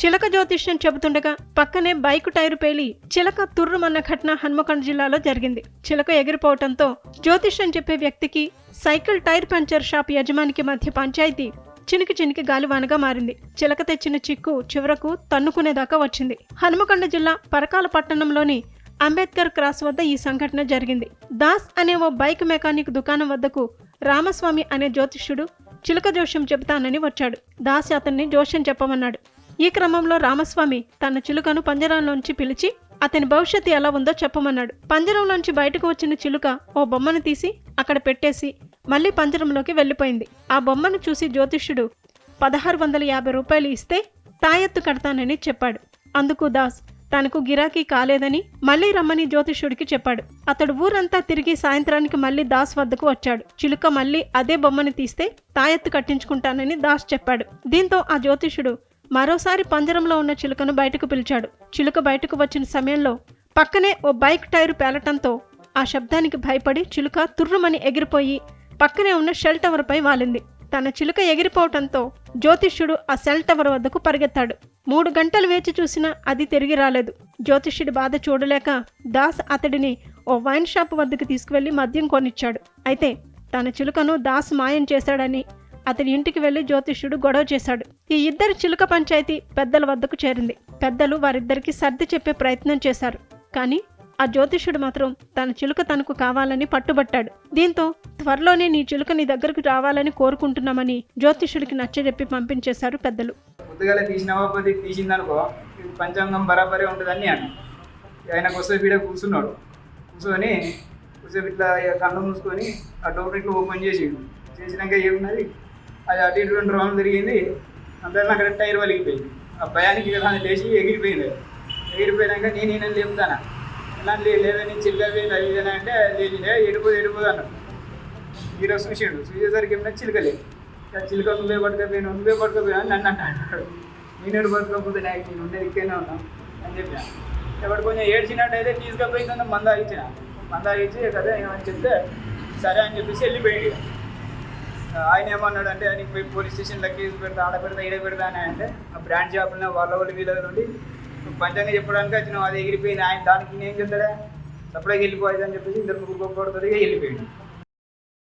చిలక జ్యోతిష్యం చెబుతుండగా పక్కనే బైకు టైరు పేలి చిలక తుర్రుమన్న ఘటన హన్మకొండ జిల్లాలో జరిగింది. చిలక ఎగిరిపోవటంతో జ్యోతిష్యం చెప్పే వ్యక్తికి సైకిల్ టైర్ పంచర్ షాప్ యజమానికి మధ్య పంచాయతీ చినికి చినికి గాలివానగా మారింది. చిలక తెచ్చిన చిక్కు చివరకు తన్నుకునేదాకా వచ్చింది. హనుమకొండ జిల్లా పరకాల పట్టణంలోని అంబేద్కర్ క్రాస్ వద్ద ఈ సంఘటన జరిగింది. దాస్ అనే ఓ బైక్ మెకానిక్ దుకాణం వద్దకు రామస్వామి అనే జ్యోతిష్యుడు చిలక జోష్యం చెబుతానని వచ్చాడు. దాస్ అతన్ని జోష్యం చెప్పమన్నాడు. ఈ క్రమంలో రామస్వామి తన చిలుకను పంజరంలోంచి పిలిచి అతని భవిష్యత్తు ఎలా ఉందో చెప్పమన్నాడు. పంజరంలోంచి బయటకు వచ్చిన చిలుక ఓ బొమ్మను తీసి అక్కడ పెట్టేసి మళ్ళీ పంజరంలోకి వెళ్ళిపోయింది. ఆ బొమ్మను చూసి జ్యోతిష్యుడు పదహారు వందల యాభై రూపాయలు ఇస్తే తాయెత్తు కడతానని చెప్పాడు. అందుకు దాస్ తనకు గిరాకీ కాలేదని మళ్ళీ రమ్మని జ్యోతిష్యుడికి చెప్పాడు. అతడు ఊరంతా తిరిగి సాయంత్రానికి మళ్ళీ దాస్ వద్దకు వచ్చాడు. చిలుక మళ్ళీ అదే బొమ్మని తీస్తే తాయెత్తు కట్టించుకుంటానని దాస్ చెప్పాడు. దీంతో ఆ జ్యోతిష్యుడు మరోసారి పంజరంలో ఉన్న చిలుకను బయటకు పిలిచాడు. చిలుక బయటకు వచ్చిన సమయంలో పక్కనే ఓ బైక్ టైరు పేలటంతో ఆ శబ్దానికి భయపడి చిలుక తుర్రుమని ఎగిరిపోయి పక్కనే ఉన్న షెల్ టవర్పై వాలింది. తన చిలుక ఎగిరిపోవటంతో జ్యోతిష్యుడు ఆ సెల్ టవర్ వద్దకు పరిగెత్తాడు. మూడు గంటలు వేచి చూసినా అది తిరిగి రాలేదు. జ్యోతిష్యుడి బాధ చూడలేక దాస్ అతడిని ఓ వైన్ షాప్ వద్దకు తీసుకువెళ్ళి మద్యం కొనిచ్చాడు. అయితే తన చిలుకను దాస్ మాయం చేశాడని అతని ఇంటికి వెళ్ళి జ్యోతిష్యుడు గొడవ చేశాడు. ఈ ఇద్దరు చిలుక పంచాయతీ పెద్దల వద్దకు చేరింది. పెద్దలు వారిద్దరికి సర్ది చెప్పే ప్రయత్నం చేశారు. కానీ ఆ జ్యోతిష్యుడు మాత్రం తన చిలుక తనకు కావాలని పట్టుబట్టాడు. దీంతో త్వరలోనే నీ చిలుక నీ దగ్గరకు రావాలని కోరుకుంటున్నామని జ్యోతిష్యుడికి నచ్చజెప్పి పంపించేశారు పెద్దలు. పొద్దుగాల తీసినవాపతి తీసిందనుకో పంచాంగం బరాబరే ఉంటుందని అని ఆయన వస్తే వీడ కూర్చున్నాడు. కూర్చొని కూర్చొని ఇట్లా ఇక మూసుకొని ఆ డోర్ ఇట్లా ఓపెన్ చేసి చేసినాక ఏమున్నది? అది అటు ఇటు రెండు తిరిగింది. అందరిని అక్కడ టైర్ వలిగిపోయింది ఆ భయానికి ఇక లేచి ఎగిరిపోయింది. ఎగిరిపోయినాక నేను ఈయన లేపుతానా? ఇలా లేదని చిల్లపోయింది అది అంటే లేచినే ఎడిపోదు ఎడిపోదు అన్నాడు. హీరో చూసాడు. చూసేసరికి ఏమైనా చిలకలేదు చిలుక నువ్వే పట్టుకపోయినా నువ్వే పట్టుకపోయినా అని నన్ను అంటాడు. నేను పట్టుకోకపోతే నాకు నేను ఉండేది ఇక్కడనే ఉన్నాం అని చెప్పిన. ఎవడు కొంచెం ఏడ్చినట్టయితే అయితే మంద ఇచ్చిన మంద ఇచ్చి కదా ఏమని చెప్తే సరే అని చెప్పేసి వెళ్ళిపోయాడు ఆయన ఏమన్నాడు అంటే నీకు పోయి పోలీస్ స్టేషన్లో కేసు పెడతా ఆడ పెడతా ఈడ పెడతా అని అంటే ఆ బ్రాంచ్ షాపులో వాళ్ళ వాళ్ళు వీళ్ళ నుండి పంచంగా చెప్పడానికి వచ్చినావు అది ఎగిరిపోయింది. ఆయన దానికి నేను చెప్తాడా? సప్లైకి వెళ్ళిపోయింది అని చెప్పేసి ఇద్దరు ముగ్గురు గొప్ప పడుతుంది వెళ్ళిపోయాడు.